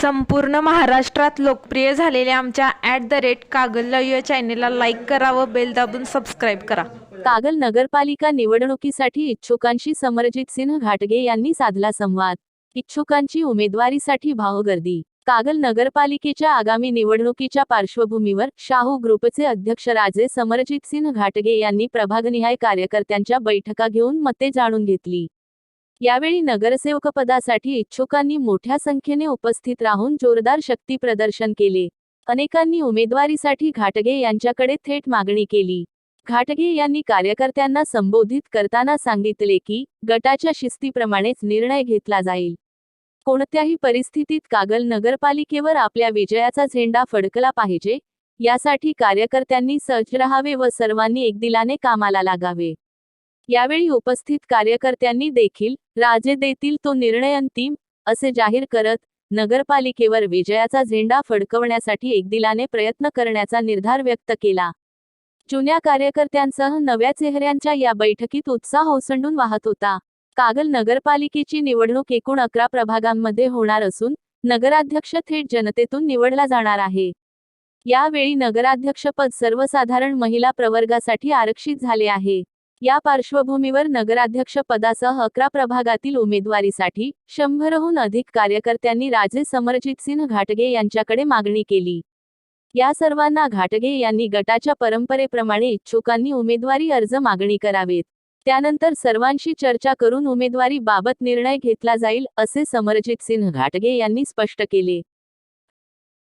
संपूर्ण महाराष्ट्रात लोकप्रिय झालेल्या आमच्या ॲट द रेट कागल या चॅनेलला लाईक करा व बेल दाबून सबस्क्राईब करा. कागल नगरपालिका निवडणुकीसाठी इच्छुकांशी समरजित सिंह घाटगे यांनी साधला संवाद. इच्छुकांची उमेदवारीसाठी भावगर्दी. कागल नगरपालिकेच्या आगामी निवडणुकीच्या पार्श्वभूमीवर शाहू ग्रुपचे अध्यक्ष राजे समरजित सिंह घाटगे यांनी प्रभागनिहाय कार्यकर्त्यांच्या बैठका घेऊन मते जाणून घेतली. यावेळी नगरसेवकपदासाठी इच्छुकांनी मोठ्या संख्येने उपस्थित राहून जोरदार शक्ती प्रदर्शन केले. अनेकांनी उमेदवारीसाठी घाटगे यांच्याकडे थेट मागणी केली. घाटगे यांनी कार्यकर्त्यांना संबोधित करताना सांगितले की गटाच्या शिस्तीप्रमाणेच निर्णय घेतला जाईल. कोणत्याही परिस्थितीत कागल नगरपालिकेवर आपल्या विजयाचा झेंडा फडकला पाहिजे यासाठी कार्यकर्त्यांनी सज्ज राहावे व सर्वांनी एकदिलाने कामाला लागावे. यावेळी उपस्थित कार्यकर्त्यांनी देखील राजे देतील तो निर्णय अंतिम असे जाहीर करत नगरपालिकेवर विजयाचा झेंडा फडकवण्यासाठी एकदिलाने प्रयत्न करण्याचा निर्धार व्यक्त केला. जुन्या कार्यकर्त्यांसह नव्या चेहऱ्यांच्या या बैठकीत उत्साह ओसंडून वाहत होता. कागल नगरपालिकेची निवडणूक एकूण अकरा प्रभागांमध्ये होणार असून नगराध्यक्ष थेट जनतेतून निवडला जाणार आहे. यावेळी नगराध्यक्षपद सर्वसाधारण महिला प्रवर्गासाठी आरक्षित झाले आहे. या पार्श्वभूमीवर नगराध्यक्ष पदासह अकरा प्रभागातील उमेदवारीसाठी शंभरहून अधिक कार्यकर्त्यांनी राजे समरजित सिंह घाटगे यांच्याकडे मागणी केली. या सर्वांना घाटगे यांनी गटाच्या परंपरेप्रमाणे इच्छुकांनी उमेदवारी अर्ज मागणी करावेत. त्यानंतर सर्वांशी चर्चा करून उमेदवारी बाबत निर्णय घेतला जाईल असे समरजित सिंह घाटगे यांनी स्पष्ट केले.